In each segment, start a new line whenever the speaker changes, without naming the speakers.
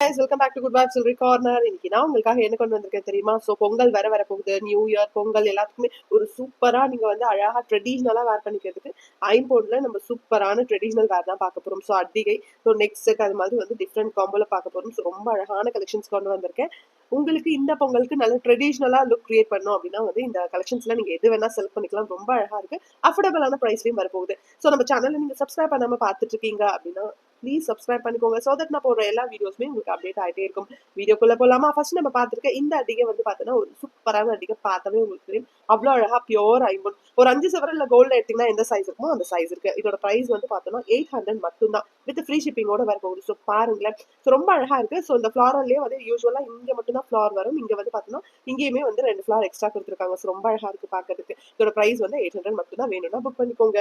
Welcome back to good vibe சில்ரி corner இன்னைக்கு நான் உங்களுக்காக என்ன கொண்டு வந்திருக்கேன் தெரியுமா? ஸோ பொங்கல் வர வர போகுது. நியூ இயர் பொங்கல் எல்லாத்துக்குமே ஒரு சூப்பராக நீங்கள் வந்து அழகா ட்ரெடிஷ்னலாக வேர் பண்ணிக்கிறதுக்கு ஐம்போர்ட்ல நம்ம சூப்பரான ட்ரெடிஷ்னல் வேர் தான் பார்க்க போகிறோம் ஸோ அட்டிகை ஸோ நெக்ஸ்ட் அது மாதிரி வந்து டிஃப்ரெண்ட் காம்போல பார்க்க போகிறோம் ஸோ ரொம்ப அழகான கலெக்ஷன்ஸ் கொண்டு வந்திருக்கேன். உங்களுக்கு இந்த பொங்கலுக்கு நல்ல ட்ரெடிஷ்னலாக லுக் கிரியேட் பண்ணும் அப்படின்னா வந்து இந்த கலெக்ஷன்ஸ்ல நீங்க எது வேணால் செலக்ட் பண்ணிக்கலாம். ரொம்ப அழகா இருக்கு. அஃபோர்டபுளான ப்ரைஸ்லையும் வரப்போகுது. ஸோ நம்ம சேனலில் நீங்க சப்ஸ்கிரைப் பண்ணாம பார்த்துட்டு இருக்கீங்க அப்படின்னா ப்ளீஸ் சப்ஸ்கிரைப் பண்ணிக்கோங்க. ஸோ தட் நான் போடுற எல்லா வீடியோஸுமே உங்களுக்கு அப்டேட் ஆகிட்டே இருக்கும். வீடியோக்குள்ள போகலாமா ஃபர்ஸ்ட் நம்ம பார்த்துருக்க இந்த அடிகை வந்து பார்த்தோன்னா ஒரு சூப்பரான அடிகை பார்த்தாவே உங்களுக்கு தெரியும். அவ்வளோ அழகா பியோர் ஐம்பொன் ஒரு அஞ்சு செவரில் கோல்டு எடுத்தீங்கன்னா எந்த சைஸ் இருக்குமோ அந்த சைஸ் இருக்கு. இதோட ப்ரைஸ் வந்து பார்த்தோன்னா எயிட் ஹண்ட்ரட் மட்டும்தான். வித் ஃப்ரீ ஷிப்பிங்கோட வர போகுது. ஸோ பாருங்களேன். ஸோ ரொம்ப அழகா இருக்கு. ஸோ இந்த ஃப்ளாரல்லே வந்து யூஸ்வலாக இங்க மட்டும் தான் ஃப்ளார் வரும். இங்க வந்து பார்த்தோன்னா இங்கேயுமே வந்து ரெண்டு ஃப்ளார் எக்ஸ்ட்ரா கொடுத்துருக்காங்க. ஸோ ரொம்ப அழகா இருக்கு பார்க்கறதுக்கு. இதோட ப்ரைஸ் வந்து எயிட் ஹண்ட்ரட் மட்டும் தான் வேணும்னா புக் பண்ணிக்கோங்க.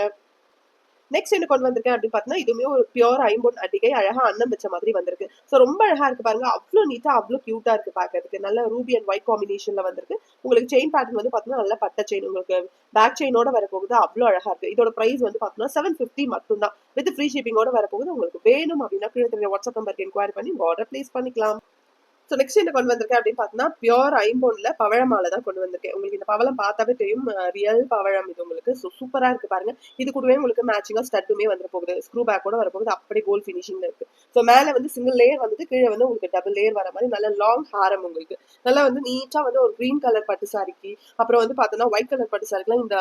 நெக்ஸ்ட் என்ன கொண்டு வந்திருக்கேன் அப்படின்னு பார்த்தீங்கன்னா இதுவுமே ஒரு பியோர் ஐம்பொன் அட்டிகை அழகா அன்னம் வச்ச மாதிரி வந்திருக்கு. ஸோ ரொம்ப அழகா இருக்கு பாருங்க. அவ்வளோ நீட்டா அவ்வளோ கியூட்டா இருக்கு பார்க்கறதுக்கு. நல்ல ரூபி அண்ட் ஒயிட் காம்பினேஷன்ல வந்திருக்கு. உங்களுக்கு செயின் பேட்டர்ன் வந்து பார்த்தீங்கன்னா நல்ல பட்ட செயின் உங்களுக்கு பேக் செயினோட வரப்போகுது. அவ்வளோ அழகா இருக்கு. இதோட பிரைஸ் வந்து பார்த்தீங்கன்னா செவன் ஃபிஃப்டி மட்டும்தான். வித் ஃப்ரீ ஷிப்பிங்கோட வரப்போகுது. உங்களுக்கு வேணும் அப்படின்னா கீழே தெரிய வாட்ஸ்அப் நம்பருக்கு என்கொயரி பண்ணி ஆர்டர் பிளேஸ் பண்ணிக்கலாம். ஸோ நெக்ஸ்ட் என்ன கொண்டு வந்திருக்கேன் அப்படின்னு பார்த்தீங்கன்னா பியோர் ஐம்போன்ல பவழமாலை தான் கொண்டு வந்திருக்கேன். உங்களுக்கு இந்த பவளம் பார்த்தாவே தெரியும். ரியல் பவழம் இது உங்களுக்கு. ஸோ சூப்பரா இருக்கு பாருங்க. இது கூடவே உங்களுக்கு மேட்சிங்காக ஸ்டட்டுமே வந்துட போகுது. ஸ்க்ரூ பேக்கோட வரப்போகுது அப்படி கோல் ஃபினிஷிங்ல இருக்கு. ஸோ மேலே வந்து சிங்கிள் லேயர் வந்துட்டு கீழே வந்து உங்களுக்கு டபுள் லேயர் வர மாதிரி நல்ல லாங் ஹாரம் உங்களுக்கு. நல்லா வந்து நீட்டா வந்து ஒரு கிரீன் கலர் பட்டு சாரிக்கு அப்புறம் வந்து பார்த்தோன்னா ஒயிட் கலர் பட்டு சாரிக்குலாம் இந்த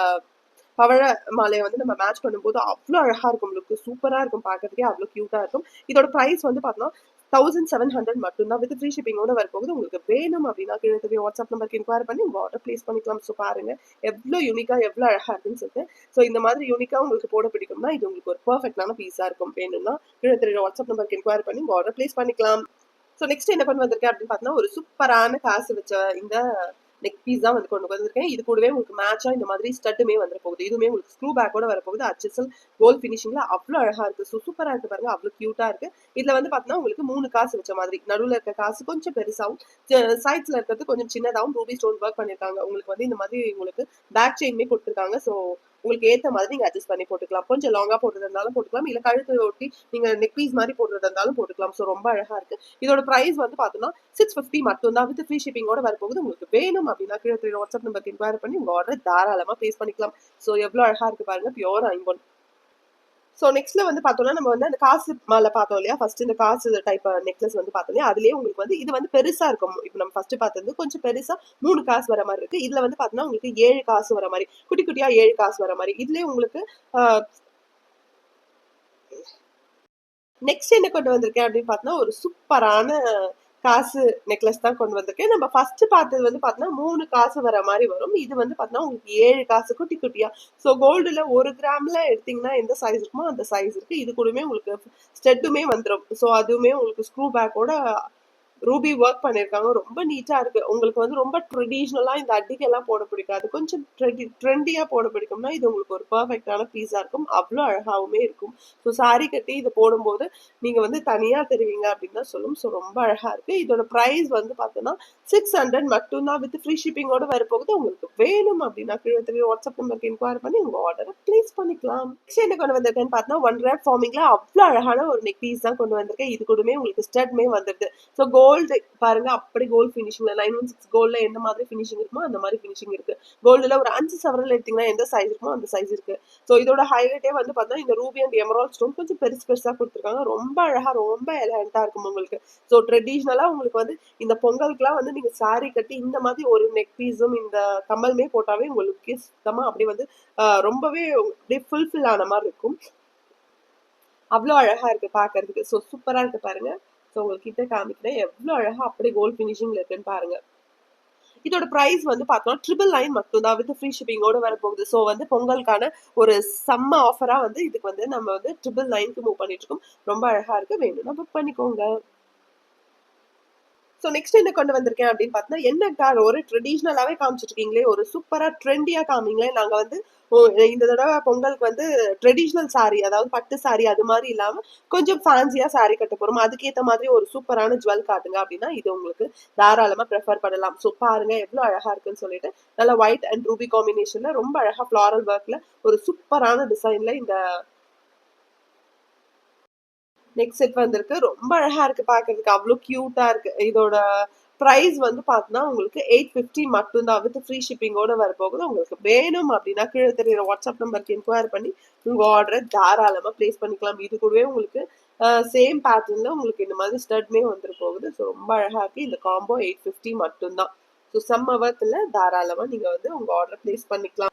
பவழ மாலையை வந்து நம்ம மேட்ச் பண்ணும்போது அவ்வளோ அழகா இருக்கும். உங்களுக்கு சூப்பரா இருக்கும். பார்க்கறதுக்கே அவ்வளோ க்யூட்டாக இருக்கும். இதோட ப்ரைஸ் வந்து பார்த்தோம்னா தௌசண்ட் செவன் ஹண்ட்ரட் மட்டும்தான் வித் ஃப்ரீ ஷிப்பிங்கோட வரப்போகுது. உங்களுக்கு வேணும் அப்படின்னா கீழே தெரிய வாட்ஸ்அப் நம்பருக்கு இன்கொயர் பண்ணி உங்கள் ஆர்டர் ப்ளேஸ் பண்ணிக்கலாம். ஸோ பாருங்க. எவ்வளோ யூனிக்காக எவ்வளோ அழகாக இருக்குன்னு சொல்லிட்டு. ஸோ இந்த மாதிரி யூனிக்காக உங்களுக்கு போட பிடிக்கும்னா இது உங்களுக்கு ஒரு பர்ஃபெக்டான பீஸாக இருக்கும். வேணும்னா கீழே தெரிய வாட்ஸ்அப் நம்பருக்கு இன்கொயர் பண்ணி உங்கள் ஆர்டர் ப்ளேஸ் பண்ணிக்கலாம். ஸோ நெக்ஸ்ட் என்ன பண்ண வந்திருக்கேன் அப்படின்னு பார்த்தீங்கன்னா ஒரு சூப்பரான காசு வச்ச இந்த நெக் பீஸ் தான் வந்து கொண்டு வந்திருக்கேன். இது கூடவே உங்களுக்கு மேட்சா இந்த மாதிரி ஸ்டட்டுமே வந்துட போகுது. இதுவுமே உங்களுக்கு ஸ்க்ரூ பேக்கோட வரப்போகுது அச்சசல் கோல் ஃபினிஷிங்ல அவ்வளோ அழகா இருக்கு. ஸோ சூப்பரா இருக்கு பாருங்க. அவ்வளோ கியூட்டா இருக்கு. இதுல வந்து பார்த்தீங்கன்னா உங்களுக்கு மூணு காசு வச்ச மாதிரி. நடுவில் இருக்க காசு கொஞ்சம் பெருசாகவும் சைட்ஸ்ல இருக்கிறது கொஞ்சம் சின்னதாகவும் ரூபி ஸ்டோன் ஒர்க் பண்ணிருக்காங்க. உங்களுக்கு வந்து இந்த மாதிரி உங்களுக்கு பேக் செயின்மே கொடுத்துருக்காங்க. ஸோ உங்களுக்கு ஏற்ற மாதிரி நீங்க அட்ஜஸ்ட் பண்ணி போட்டுக்கலாம். கொஞ்சம் லாங்கா போட்டுட்டு இருந்தாலும் போட்டுக்கலாம். இல்ல கழுத்து ஒட்டி நீங்க நெக் பீஸ் மாதிரி போட்டுட்டு இருந்தாலும் போட்டுக்கலாம். ஸோ ரொம்ப அழகா இருக்கு. இதோட பிரைஸ் வந்து பார்த்தோன்னா சிக்ஸ் ஃபிஃப்டி மட்டும் தான். வித் ஃப்ரீ ஷிப்பிங்கோட வரப்போகுது. உங்களுக்கு வேணும் அப்படின்னா கீழே த்ரீ வாட்ஸ்அப் நம்பருக்கு இன்கொயர் பண்ணி உங்க ஆர்டர் தாராளமா பேஸ் பண்ணிக்கலாம். ஸோ எவ்வளோ அழகா இருக்கு பாருங்க. பியோர் ஐம்பொன். ஸோ நெக்ஸ்ட்ல வந்து பார்த்தோம்னா நம்ம வந்து அந்த காசு மேல பார்த்தோம் இல்லையா? ஃபர்ஸ்ட் இந்த காசு டைப் நெக்லஸ் வந்து பார்த்தோம் இல்லையா? அதுலயே உங்களுக்கு வந்து இது வந்து பெருசா இருக்கும். இப்போ நம்ம ஃபர்ஸ்ட் பார்த்தது கொஞ்சம் பெருசா மூணு காசு வர மாதிரி இருக்கு. இதுல வந்து பார்த்தோம்னா உங்களுக்கு ஏழு காசு வர மாதிரி குட்டி குட்டியா ஏழு காசு வர மாதிரி. இதுலயே உங்களுக்கு நெக்ஸ்ட் என்ன கொண்டு வந்திருக்கேன் அப்படின்னு பார்த்தோம்னா ஒரு சூப்பரான காசு நெக்லஸ் தான் கொண்டு வந்திருக்கேன். நம்ம ஃபர்ஸ்ட் பார்த்தது வந்து பார்த்தீங்கன்னா மூணு காசு வர மாதிரி வரும். இது வந்து பார்த்தீங்கன்னா உங்களுக்கு ஏழு காசு குட்டி குட்டியா. ஸோ கோல்டுல ஒரு கிராம்ல எடுத்தீங்கன்னா எந்த சைஸ் இருக்குமோ அந்த சைஸ் இருக்கு. இது கூடமே உங்களுக்கு ஸ்டெட்டுமே வந்துடும் ஸோ அதுவுமே உங்களுக்கு ஸ்க்ரூ பேக்கோட ரூபி ஒர்க் பண்ணியிருக்காங்க. ரொம்ப நீட்டாக இருக்கு. உங்களுக்கு வந்து ரொம்ப ட்ரெடிஷ்னலா இந்த அட்டிக்கெல்லாம் போட பிடிக்காது. கொஞ்சம் ட்ரெடி ட்ரெண்டியாக போட பிடிக்கும்னா இது உங்களுக்கு ஒரு பர்ஃபெக்டான பீஸாக இருக்கும். அவ்வளோ அழகாகவுமே இருக்கும். ஸோ சாரி கட்டி இதை போடும்போது நீங்க வந்து தனியா தெரிவிங்க அப்படின்னு தான் சொல்லும். ஸோ ரொம்ப அழகா இருக்கு. இதோட ப்ரைஸ் வந்து பார்த்தோன்னா சிக்ஸ் ஹண்ட்ரட் மட்டும்தான் வித் ஃப்ரீ ஷிப்பிங்கோட வரப்போகுது. உங்களுக்கு வேணும் அப்படின்னா கீழே தெரியும் வாட்ஸ்அப் நம்பருக்கு இன்கொயர் பண்ணி உங்கள் ஆர்டரை ப்ளேஸ் பண்ணிக்கலாம். நெக்ஸ்ட் என்ன கொண்டு வந்திருக்கேன்னு பார்த்தா ஒன் ரேப் ஃபார்மிங்கில் அவ்வளோ அழகான ஒரு நெக் பீஸ் தான் கொண்டு வந்திருக்கேன். இது கூடமே உங்களுக்கு ஸ்டட்மே வந்துருது. ஸோ கோல்டு பாருங்க அப்படி கோல்டு ஃபினிஷிங்ல நைன் ஒன் சிக்ஸ் கோல்ட்ல எந்த மாதிரி ஃபினிஷிங் இருக்குமோ அந்த மாதிரி ஃபினிஷிங் இருக்கு. கோல்டுல ஒரு அஞ்சு சவரல் எடுத்தீங்கன்னா எந்த சைஸ் இருக்குமோ அந்த சைஸ் இருக்கு. ஸோ இதோட ஹைலைட்டே வந்து பார்த்தீங்கன்னா இந்த ரூபி அண்ட் எமரால் ஸ்டோன் கொஞ்சம் பெருசு பெருசா கொடுத்துருக்காங்க. ரொம்ப அழகா ரொம்ப எலகண்டா இருக்கும் உங்களுக்கு. ஸோ ட்ரெடிஷ்னலாக உங்களுக்கு வந்து இந்த பொங்கலுக்குலாம் வந்து நீங்க சாரி கட்டி இந்த மாதிரி ஒரு நெக் பீஸும் இந்த கம்மலுமே போட்டாவே உங்களுக்கு சுத்தமா அப்படி வந்து ரொம்பவே அப்படியே ஃபுல்ஃபில் ஆன மாதிரி இருக்கும். அவ்வளோ அழகா இருக்கு பாக்குறதுக்கு ஸோ சூப்பரா இருக்கு பாருங்க. ஸோ உங்ககிட்ட காமிக்கிறேன். எவ்வளோ அழகா அப்படி கோல்ட் ஃபினிஷிங்கில் இருக்குன்னு பாருங்க. இதோட ப்ரைஸ் வந்து பார்த்தோம்னா ட்ரிபிள் நைன் மட்டும் தான் வித் ஃப்ரீ ஷிப்பிங்கோட வரப்போகுது. ஸோ வந்து பொங்கலுக்கான ஒரு செம்ம ஆஃபரா வந்து இதுக்கு வந்து நம்ம வந்து ட்ரிபிள் நைன்க்கு மூவ் பண்ணிட்டு இருக்கோம். ரொம்ப அழகா இருக்கு. வேணும்னா புக் பண்ணிக்கோங்க. ஸோ நெக்ஸ்ட் என்ன கொண்டு வந்திருக்கேன் அப்படின்னு பார்த்தீங்கன்னா என்னக்கா ஒரு ட்ரெடிஷ்னலாகவே காமிச்சிருக்கீங்களே ஒரு சூப்பராக ட்ரெண்டியாக காமிங்களே நாங்கள் வந்து இந்த தடவை பொங்கலுக்கு வந்து ட்ரெடிஷ்னல் சாரி அதாவது பட்டு சாரி அது மாதிரி இல்லாமல் கொஞ்சம் ஃபேன்சியாக சாரி கட்ட போகிறோம் அதுக்கேற்ற மாதிரி ஒரு சூப்பரான ஜுவல் காட்டுங்க அப்படின்னா இது உங்களுக்கு தாராளமாக ப்ரெஃபர் பண்ணலாம். ஸோ பாருங்க எவ்வளோ அழகாக இருக்குன்னு சொல்லிட்டு நல்லா ஒயிட் அண்ட் ரூபி காம்பினேஷனில் ரொம்ப அழகாக ஃப்ளாரல் ஒர்க்கில் ஒரு சூப்பரான டிசைனில் இந்த நெக்ஸ்ட் செட் வந்திருக்கு. ரொம்ப அழகா இருக்கு பாக்குறதுக்கு. அவ்வளோ கியூட்டா இருக்கு. இதோட ப்ரைஸ் வந்து பார்த்தீங்கன்னா உங்களுக்கு எயிட் ஃபிஃப்டி மட்டும்தான். வித் ஃப்ரீ ஷிப்பிங்கோட வரப்போகுது. உங்களுக்கு வேணும் அப்படின்னா கீழே தெரியுற வாட்ஸ்அப் நம்பருக்கு என்கொயர் பண்ணி உங்கள் ஆர்டரை தாராளமாக ப்ளேஸ் பண்ணிக்கலாம். இது கூடவே உங்களுக்கு சேம் பேட்டர்னில் உங்களுக்கு இந்த மாதிரி ஸ்டட்மே வந்துட்டு போகுது. ஸோ ரொம்ப அழகாக இருக்குது இந்த காம்போ எயிட் ஃபிஃப்டி மட்டும்தான். ஸோ சம் வர்த்தில் தாராளமாக நீங்கள் வந்து உங்கள் ஆர்டர் ப்ளேஸ் பண்ணிக்கலாம்.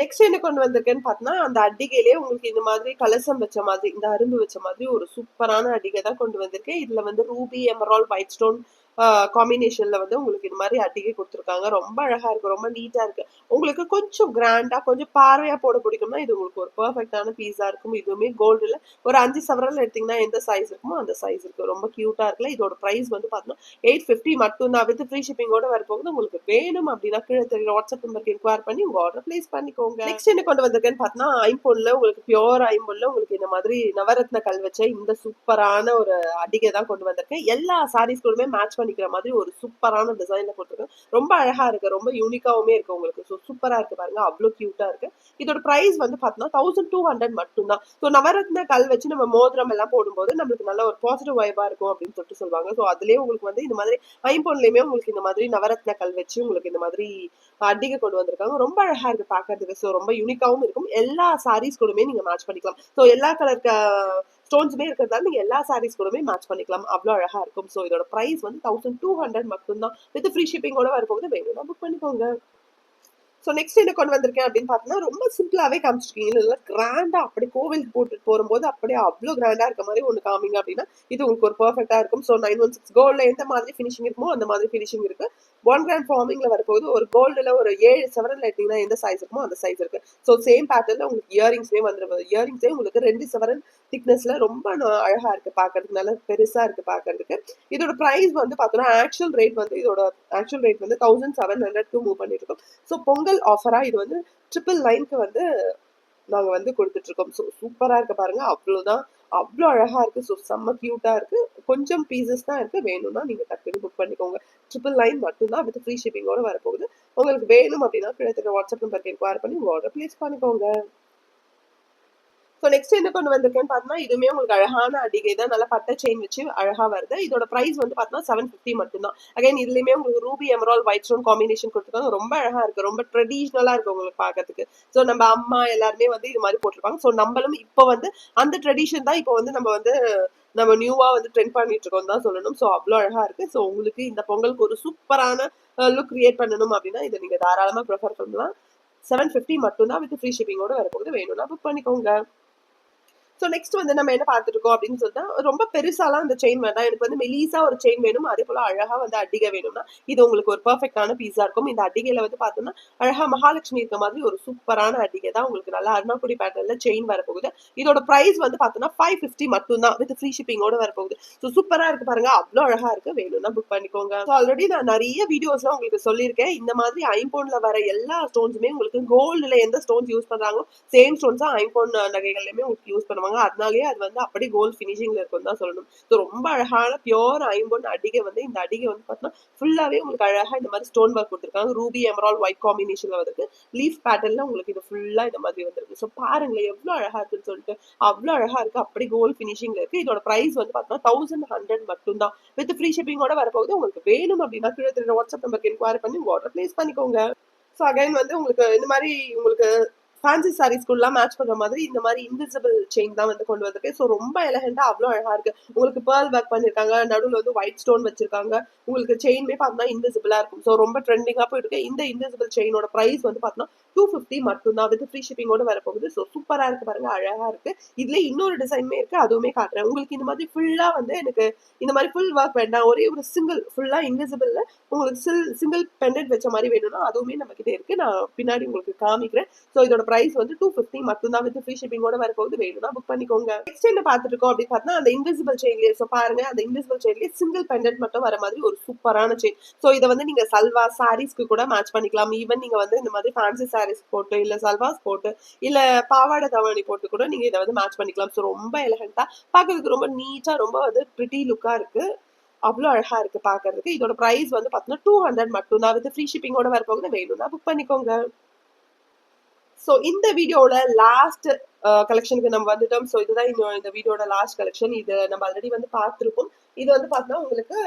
நெக்ஸ்ட் என்ன கொண்டு வந்திருக்கேன்னு பார்த்தோன்னா அந்த அடிகையிலே உங்களுக்கு இந்த மாதிரி கலசம் வச்ச மாதிரி இந்த அரும்பு வச்ச மாதிரி ஒரு சூப்பரான அடிகை தான் கொண்டு வந்திருக்கேன். இதில் வந்து ரூபி எமரால் ஒயிட் ஸ்டோன் காம்பினேஷன்ல வந்து உங்களுக்கு இது மாதிரி அட்டிகை கொடுத்துருக்காங்க. ரொம்ப அழகா இருக்கு ரொம்ப நீட்டா இருக்கு. உங்களுக்கு கொஞ்சம் கிராண்டா கொஞ்சம் பார்வையா போட பிடிக்கும்னா இது உங்களுக்கு ஒரு பர்ஃபெக்டான பீஸா இருக்கும். இதுவுமே கோல்டுல ஒரு அஞ்சு சவரல் எடுத்தீங்கன்னா எந்த சைஸ் இருக்குமோ அந்த சைஸ் இருக்கு. ரொம்ப கியூட்டா இருக்குல்ல. இதோட பிரைஸ் வந்து பார்த்தோம்னா எயிட் ஃபிஃப்டி மட்டும் தான் வித் ஃப்ரீ ஷிப்பிங்கோட வரப்போகுது. உங்களுக்கு வேணும் அப்படின்னா கீழே தெரியல வாட்ஸ்அப் நம்பருக்கு என்கொயர் பண்ணி உங்க ஆர்டர் பிளேஸ் பண்ணிக்கோங்க. நெக்ஸ்ட் என்ன கொண்டு வந்திருக்கேன்னு பார்த்தோம்னா ஐம்பொன்ல உங்களுக்கு பியோர் ஐம்பொன்ல உங்களுக்கு இந்த மாதிரி நவரத்ன கல் வச்ச இந்த சூப்பரான ஒரு அடிகை தான் கொண்டு வந்திருக்கேன். எல்லா சாரீஸ் கூடமே மேட்ச் பண்ணிக்கிற மாதிரி ஒரு சூப்பரான டிசைன்ல போட்டிருக்கேன். ரொம்ப அழகா இருக்கு. ரொம்ப யூனிக்காவுமே இருக்கு உங்களுக்கு. ஸோ சூப்பரா இருக்கு பாருங்க. அவ்வளோ கியூட்டா இருக்கு. இதோட பிரைஸ் வந்து பாத்தீங்கன்னா தௌசண்ட் டூ ஹண்ட்ரட் மட்டும்தான். ஸோ நவரத்ன கல் வச்சு நம்ம மோதிரம் எல்லாம் போடும்போது நம்மளுக்கு நல்ல ஒரு பாசிட்டிவ் வைபா இருக்கும் அப்படின்னு சொல்லிட்டு சொல்லுவாங்க. ஸோ அதுலயே உங்களுக்கு வந்து இந்த மாதிரி ஐம்பொன்லயுமே உங்களுக்கு இந்த மாதிரி நவரத்ன கல் வச்சு உங்களுக்கு இந்த மாதிரி அடிக்க கொண்டு வந்திருக்காங்க. ரொம்ப அழகா இருக்கு பாக்குறதுக்கு. ஸோ ரொம்ப யூனிக்காவும் இருக்கும். எல்லா சாரீஸ் கூடமே நீங்க மேட்ச் பண்ணிக்கலாம். ஸோ எல்லா கலர் ஸ்டோன்ஸுமே இருக்கிறதால நீங்க எல்லா சாரீஸ் கூடமே மேட்ச் பண்ணிக்கலாம். அவ்வளோ அழகா இருக்கும். ஸோ இதோட ப்ரைஸ் வந்து தௌசண்ட் டூ ஹண்ட்ரட் மட்டும்தான். வித் ஃப்ரீ ஷிப்பிங்கோட வரப்போகுது. வேணும்னா புக் பண்ணிக்கோங்க. ஸோ நெக்ஸ்ட் என்ன கொண்டு வந்திருக்கேன் அப்படின்னு பார்த்தீங்கன்னா ரொம்ப சிம்பிளாகவே காமிச்சிருக்கீங்க. இல்லை கிராண்டாக அப்படி கோவிலுக்கு போட்டுட்டு போகும்போது அப்படியே அவ்வளோ கிராண்டாக இருக்க மாதிரி ஒன்று காமிங்க அப்படின்னா இது உங்களுக்கு ஒரு பர்ஃபெக்டாக இருக்கும். ஸோ நைன் ஒன் சிக்ஸ் கோல்டில் எந்த மாதிரி ஃபினிஷிங் இருக்குமோ அந்த மாதிரி ஃபினிஷிங் இருக்கு. ஒன் கிராம் ஃபார்மிங்ல வரும்போது ஒரு கோல்டுல ஒரு ஏழு செவரல் எடுத்தீங்கன்னா எந்த சைஸ் இருக்குமோ அந்த சைஸ் இருக்கு. ஸோ சேம் பேட்டர்ல உங்களுக்கு இயரிங்ஸ்மே வந்துருப்போம் இயரிங்ஸே உங்களுக்கு ரெண்டு செவரல் திக்னஸ்ல ரொம்ப அழகா இருக்கு பாக்குறதுக்கு நல்லா பெருசா இருக்கு பாக்குறதுக்கு. இதோட ப்ரைஸ் வந்து பார்த்தோன்னா ஆக்சுவல் ரேட் வந்து இதோட ஆக்சுவல் ரேட் வந்து தௌசண்ட் செவன் ஹண்ட்ரட்க்கு மூவ் பண்ணிட்டு இருக்கோம். ஸோ பொங்கல் ஆஃபரா இது வந்து ட்ரிபிள் நைன்க்கு வந்து நாங்கள் வந்து கொடுத்துட்டு இருக்கோம். ஸோ சூப்பராக இருக்கு பாருங்க. அவ்வளோதான் அவ்வளோ அழகாக இருக்குது ஸோ செம்ம க்யூட்டாக இருக்குது கொஞ்சம் பீசஸ் தான் இருக்குது வேணும்னா நீங்கள் டக்குன்னு புக் பண்ணிக்கோங்க. ட்ரிபிள் நைன் மட்டும்தான் வித் ஃப்ரீ ஷிப்பிங்கோடு வரப்போகுது. உங்களுக்கு வேணும் அப்படின்னா கிட்டத்தட்ட வாட்ஸ்அப் நம்பருக்கு என்கொயர் பண்ணி உங்க ஆர்டர் ப்ளேஸ் பண்ணிக்கோங்க. ஸோ நெக்ஸ்ட் என்ன கொண்டு வந்திருக்கேன்னு பார்த்தோம்னா இதுவுமே உங்களுக்கு அழகான அடிகை தான். நல்லா பட்டை செயின் வச்சு அழகா வருது. இதோட ப்ரைஸ் வந்து பார்த்தோம்னா செவன் ஃபிஃப்டி மட்டும்தான். அகைன் இதுலயுமே உங்களுக்கு ruby emerald white stone combination கொடுத்துருக்காங்க. ரொம்ப அழகா இருக்கு. ரொம்ப ட்ரெடிஷ்னலா இருக்கு உங்களுக்கு பார்க்கறதுக்கு. ஸோ நம்ம அம்மா எல்லாருமே வந்து இது மாதிரி போட்டிருப்பாங்க. ஸோ நம்மளும் இப்போ வந்து அந்த ட்ரெடிஷன் தான் இப்போ வந்து நம்ம வந்து நம்ம நியூவா வந்து ட்ரெண்ட் பண்ணிட்டு இருக்கோம் தான் சொல்லணும். ஸோ அவ்வளோ அழகா இருக்கு. ஸோ உங்களுக்கு இந்த பொங்கலுக்கு ஒரு சூப்பரான லுக் கிரியேட் பண்ணணும் அப்படின்னா இதை நீங்க தாராளமா ப்ரிஃபர் பண்ணலாம். செவன் ஃபிஃப்டி மட்டும்தான் வித் ஃப்ரீ ஷிப்பிங்கோட வரப்போகுது. வேணும்னா புக் பண்ணிக்கோங்க. ஸோ நெக்ஸ்ட் வந்து நம்ம என்ன பார்த்துட்டு இருக்கோம் அப்படின்னு சொல்லிட்டு ரொம்ப பெருசாலாம் அந்த செயின் வேண்டாம். எனக்கு வந்து மெலீஸா ஒரு செயின் வேணும். அதே போல அழகா வந்து அட்டிகை வேணும்னா இது உங்களுக்கு ஒரு பர்ஃபெக்டான பீஸா இருக்கும். இந்த அடிகையில வந்து பார்த்தோம்னா அழகா மகாலட்சுமி இருக்க மாதிரி ஒரு சூப்பரான அடிகை தான் உங்களுக்கு நல்லா அருணாக்குடி பேட்டர்ல செயின் வரப்போகுது. இதோட பிரைஸ் வந்து பார்த்தோம்னா ஃபைவ் ஃபிஃப்டி மட்டும் தான் வித் ஃப்ரீ ஷிப்பிங்கோட வரப்போகுது. ஸோ சூப்பரா இருக்கு பாருங்க. அவ்வளோ அழகா இருக்கு. வேணும்னா புக் பண்ணிக்கோங்க. ஸோ ஆல்ரெடி நான் நிறைய வீடியோஸ்லாம் உங்களுக்கு சொல்லியிருக்கேன். இந்த மாதிரி ஐம்போன்ல வர எல்லா ஸ்டோன்ஸுமே உங்களுக்கு கோல்டுல எந்த ஸ்டோன்ஸ் யூஸ் பண்றாங்களோ சேம் ஸ்டோன்ஸ் தான் ஐம்போன் நகைகள்லயுமே உங்களுக்கு யூஸ் பண்ணுவாங்க. அதனாலேயே அது வந்து அப்படி கோல் ஃபினிஷிங்ல இருக்கும் தான் சொல்லணும். ஸோ ரொம்ப அழகான பியோர் ஐம்பொன் அடிகை வந்து இந்த அடிகை வந்து பார்த்தீங்கன்னா ஃபுல்லாவே உங்களுக்கு அழகா இந்த மாதிரி ஸ்டோன் ஒர்க் கொடுத்துருக்காங்க. ரூபி எமரால் ஒயிட் காம்பினேஷன்ல வந்திருக்கு. லீஃப் பேட்டர்ல உங்களுக்கு இது ஃபுல்லா இந்த மாதிரி வந்திருக்கு. ஸோ பாருங்களேன் எவ்வளவு அழகா இருக்குன்னு சொல்லிட்டு அவ்வளவு அழகா இருக்கு. அப்படி கோல் ஃபினிஷிங்ல இருக்கு. இதோட பிரைஸ் வந்து பார்த்தீங்கன்னா தௌசண்ட் ஹண்ட்ரட் மட்டும் தான் வித் ஃப்ரீ ஷிப்பிங்கோட வரப்போகுது. உங்களுக்கு வேணும் அப்படின்னா கீழே வாட்ஸ்அப் நம்பருக்கு என்கொயரி பண்ணி உங்க ஆர்டர் பிளேஸ் பண்ணிக்கோங்க. ஸோ அகைன் வந்து உங்களுக்கு இந்த மாதிரி உங்களுக்கு ஃபேன்சி சாரீஸ்க்குலாம் மேட்ச் பண்ற மாதிரி இந்த மாதிரி இன்விசிபிள் செயின் தான் வந்து கொண்டு வந்திருக்கு. ஸோ ரொம்ப எலகெண்டா அவ்வளோ அழகா இருக்கு. உங்களுக்கு பேர்ல் ஒர்க் பண்ணிருக்காங்க நடுவில் வந்து ஒயிட் ஸ்டோன் வச்சிருக்காங்க. உங்களுக்கு செயின்மே பார்த்தோம்னா இன்விசிபிளா இருக்கும். ஸோ ரொம்ப ட்ரெண்டிங்கா போயிருக்கு இந்த இன்விசிபிள் செயினோட பிரைஸ் வந்து பார்த்தோம்னா டூ ஃபிஃப்டி மட்டும்தான். வித் ஃப்ரீ ஷிப்பிங்கோட வரப்போகுது. ஸோ சூப்பராக இருக்கு பாருங்க. அழகா இருக்கு. இதுல இன்னொரு டிசைனுமே இருக்கு. அதுவுமே காட்டுறேன். உங்களுக்கு இந்த மாதிரி ஃபுல்லாக வந்து எனக்கு இந்த மாதிரி ஃபுல் ஒர்க் வேண்டாம். ஒரே ஒரு சிங்கிள் ஃபுல்லா இன்விசிபிள்ல உங்களுக்கு சில் சிங்கிள் பெண்டன்ட் வச்ச மாதிரி வேணும்னா அதுவுமே நம்ம கிட்டே இருக்கு. நான் பின்னாடி உங்களுக்கு காமிக்கிறேன். ஸோ இதோட ப்ரைஸ் வந்து டூ ஃபிஃப்டி மட்டும் தான் வித் ஃப்ரீ ஷிப்பிங்கோட வரப்போகுது. வேணும்னா புக் பண்ணிக்கோங்க. நெக்ஸ்ட் என்ன பார்த்துட்டு இருக்கோம் அப்படின்னு பார்த்தா அந்த இன்விசிபிள் செயின்லேயே ஸோ பாருங்க. அந்த இன்விசிபிள் செயின்லேயே சிங்கிள் பெண்டன்ட் மட்டும் வர மாதிரி ஒரு சூப்பரான செயின் ஸோ இதை வந்து நீங்கள் சல்வா சாரீஸ்க்கு கூட மேட்ச் பண்ணிக்கலாம். ஈவன் நீங்கள் வந்து இந்த மாதிரி ஃபேன்சி சாரீஸ் போட்டு இல்ல சல்வாஸ் போட்டு இல்ல பாவாடை தவணி போட்டு கூட நீங்க இதை வந்து மேட்ச் பண்ணிக்கலாம். ஸோ ரொம்ப எலகண்ட்டாக பார்க்கறதுக்கு ரொம்ப நீட்டா ரொம்ப வந்து ப்ரிட்டி லுக்கா இருக்கு. அவ்வளோ அழகா இருக்கு பாக்குறதுக்கு இதோட பிரைஸ் வந்து பார்த்தீங்கன்னா டூ ஹண்ட்ரட் மட்டும் தான். வித் ஃப்ரீ ஷிப்பிங்கோட வரப்போகுது. வேணும்னா புக் பண்ணிக்கோங்க. ஸோ இந்த வீடியோட லாஸ்ட் கலெக்ஷனுக்கு நம்ம வந்துட்டோம். ஸோ இதுதான் இந்த வீடியோட லாஸ்ட் கலெக்ஷன் இது நம்ம ஆல்ரெடி வந்து பார்த்துருக்கோம் இது வந்து பார்த்தோம்னா உங்களுக்கு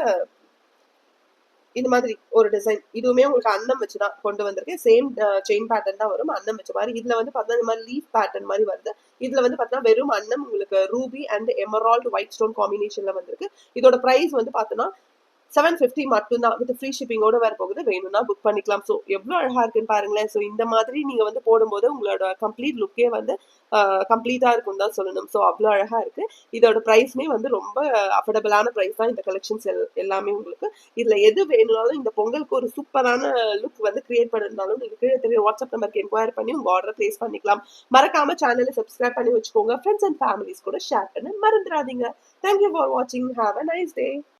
இந்த மாதிரி ஒரு டிசைன் இதுவுமே உங்களுக்கு அன்னம் வச்சு தான் கொண்டு வந்திருக்கேன் சேம் செயின் பேட்டர்ன் தான் வரும். அன்னம் வச்ச மாதிரி. இதுல வந்து பார்த்தா இந்த மாதிரி லீஃப் பேட்டர்ன் மாதிரி வருது. இதுல வந்து பார்த்தா வெறும் அன்னம் உங்களுக்கு ruby and emerald white stone காம்பினேஷன்ல வந்திருக்கு. இதோட பிரைஸ் வந்து பார்த்தோன்னா செவன் ஃபிஃப்டி மட்டும்தான். வித் ஃப்ரீ ஷிப்பிங்கோட வர போகுது. வேணும்னா புக் பண்ணிக்கலாம். ஸோ எவ்வளோ அழகாக இருக்குன்னு பாருங்களேன். ஸோ இந்த மாதிரி நீங்கள் வந்து போடும்போது உங்களோட கம்ப்ளீட் லுக்கே வந்து கம்ப்ளீட்டாக இருக்கும் தான் சொல்லணும். ஸோ அவ்வளோ அழகா இருக்கு. இதோட ப்ரைஸ்மே வந்து ரொம்ப அஃபோர்டபுளான ப்ரைஸ் தான். இந்த கலெக்ஷன்ஸ் எல்லாமே உங்களுக்கு. இதில் எது வேணும்னாலும் இந்த பொங்கலுக்கு ஒரு சூப்பரான லுக் வந்து கிரியேட் பண்ணிருந்தாலும் நீங்கள் கீழே தெரிய வாட்ஸ்அப் நம்பருக்கு என்கொயர் பண்ணி உங்கள் ஆர்டர் ப்ளேஸ் பண்ணிக்கலாம். மறக்காம சேனலை சப்ஸ்கிரைப் பண்ணி வச்சுக்கோங்க. ஃப்ரெண்ட்ஸ் அண்ட் ஃபேமிலிஸ் கூட ஷேர் பண்ண மறந்துடாதீங்க. தேங்க்யூ ஃபார் வாட்சிங் ஹாவ் அ நைஸ் டே